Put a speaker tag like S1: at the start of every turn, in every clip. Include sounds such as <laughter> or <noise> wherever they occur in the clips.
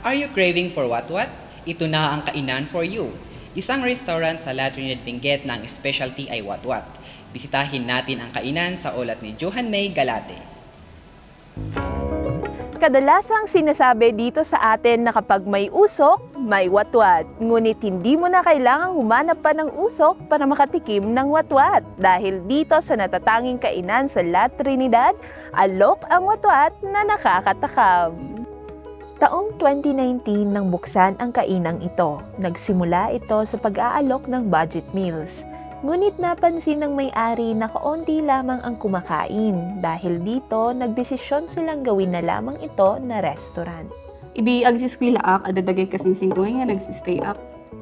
S1: Are you craving for what-what? Ito na ang kainan for you. Isang restaurant sa La Trinidad Benguet na ang specialty ay what-what. Bisitahin natin ang kainan sa ulat ni Johan May Galate.
S2: Kadalasang sinasabi dito sa atin na kapag may usok, may watwat. Ngunit hindi mo na kailangang humanap pa ng usok para makatikim ng watwat. Dahil dito sa natatanging kainan sa La Trinidad, alok ang watwat na nakakatakam. Taong 2019 nang buksan ang kainang ito. Nagsimula ito sa pag-aalok ng budget meals. Ngunit napansin ng may-ari na kaunti lamang ang kumakain. Dahil dito, nagdesisyon silang gawin na lamang ito na restaurant.
S3: Ibi agsiskwila ak, adadagay kasi singko nga nagsistay.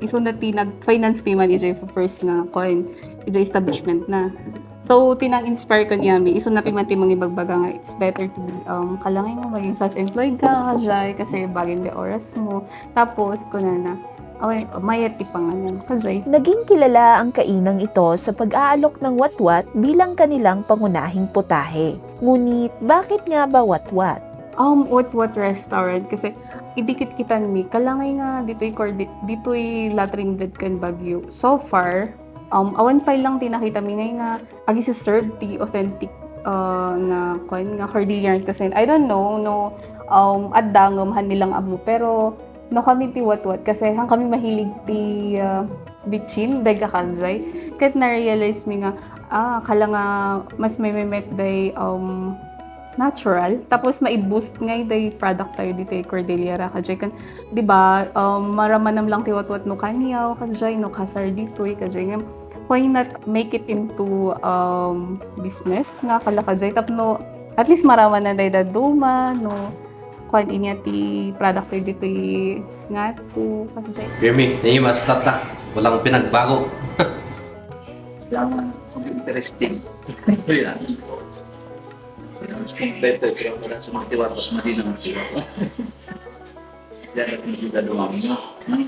S3: Iso na ti nag-finance payment ijay for first nga coin, ijay establishment na. So, tinang-inspire ko niya mi. Iso na pimanti mga ibagbaga nga, it's better to be, um, kalangay mo maging self-employed ka, kajay, kasi bagay the oras mo. Tapos, ko na away, mayat ipangalan, kajay.
S2: Naging kilala ang kainang ito sa pag-aalok ng watwat bilang kanilang pangunahing putahe. Ngunit bakit nga ba watwat?
S3: Um, what what restaurant kasi idikit kita ni kalangay nga dito'y dito'y La Trinidad kan Baguio. So far, um awan pa lang tinakita mi ngay nga agi si serve the authentic uh, nga kwan nga Cordilleran kasi I don't know no um addangom han nilang amo pero no kami ti what-what kasi hang kami mahilig ti uh, bitchin day kakanjay kat na-realize mi nga ah kala nga mas may met day um natural. Tapos mai-boost nga day product tayo dito kay Cordillera kajay kan, 'di ba? Um maramanam lang ti wat no kanyaw kajay no kasar dito kajay nga why not make it into um business nga kala kajay tapno at least maraman na day daduma no kwan inya ti product dito eh, nga to kajay.
S4: Jeremy, na <laughs> mas na. Walang pinagbago.
S5: Salamat. Interesting. <laughs> Yan. Mas kompleto. Pero wala sa mga tiwata. Mali na mga tiwata. Yan mas nakita dumami.
S2: Ang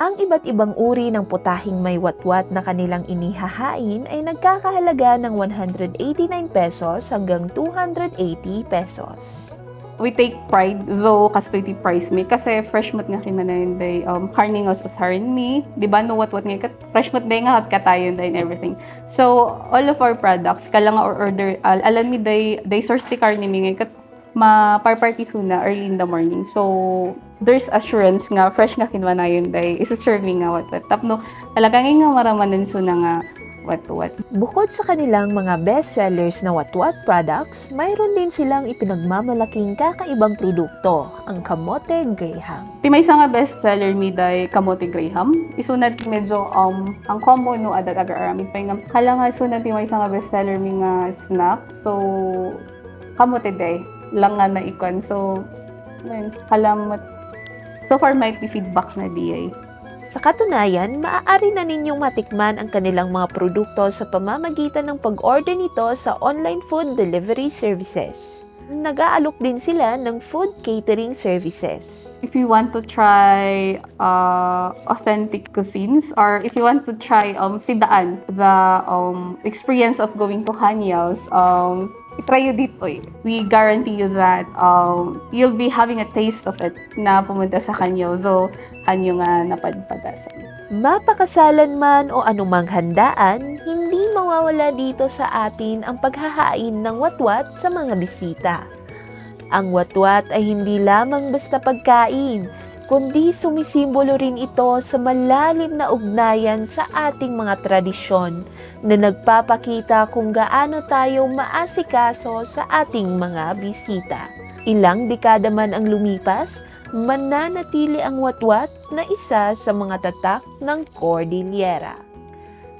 S2: iba't ibang uri ng putahing may watwat na kanilang inihahain ay nagkakahalaga ng 189 pesos hanggang 280 pesos.
S3: we take pride though kastoy ti price me. Kasi fresh mat nga kinanayon day. Um harning us usarin me. Di ba no what what nga fresh mat day nga hat katayon day and everything. So all of our products kala nga or order al alam mi day day source ti karni mi nga kat ma party suna early in the morning so there's assurance nga fresh nga kinanayon day isa serving nga what what tapno talaga nga maramanan suna nga what what
S2: Bukod sa kanilang mga best sellers na watwat products, mayroon din silang ipinagmamalaking kakaibang produkto, ang kamote graham.
S3: Ti may isa nga bestseller mi day kamote graham. Isunod medyo um ang combo no adat agar aramid pa nga hala nga sunod ti may isa nga bestseller mi nga snack. So kamote day lang nga na ikon. So man kalamot So far may feedback na di ay.
S2: Sa katunayan, maaari na ninyong matikman ang kanilang mga produkto sa pamamagitan ng pag-order nito sa online food delivery services. Nag-aalok din sila ng food catering services.
S3: If you want to try uh, authentic cuisines or if you want to try um sidaan the um experience of going to Hanyaos um try you dito eh. We guarantee you that um, you'll be having a taste of it na pumunta sa kanyo. So, kanyo nga napadpadasan.
S2: Mapakasalan man o anumang handaan, hindi mawawala dito sa atin ang paghahain ng watwat sa mga bisita. Ang watwat ay hindi lamang basta pagkain, kundi sumisimbolo rin ito sa malalim na ugnayan sa ating mga tradisyon na nagpapakita kung gaano tayo maasikaso sa ating mga bisita. Ilang dekada man ang lumipas, mananatili ang watwat na isa sa mga tatak ng Cordillera.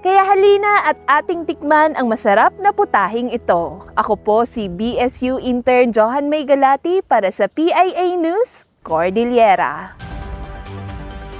S2: Kaya halina at ating tikman ang masarap na putahing ito. Ako po si BSU intern Johan May Galati para sa PIA News, Cordillera.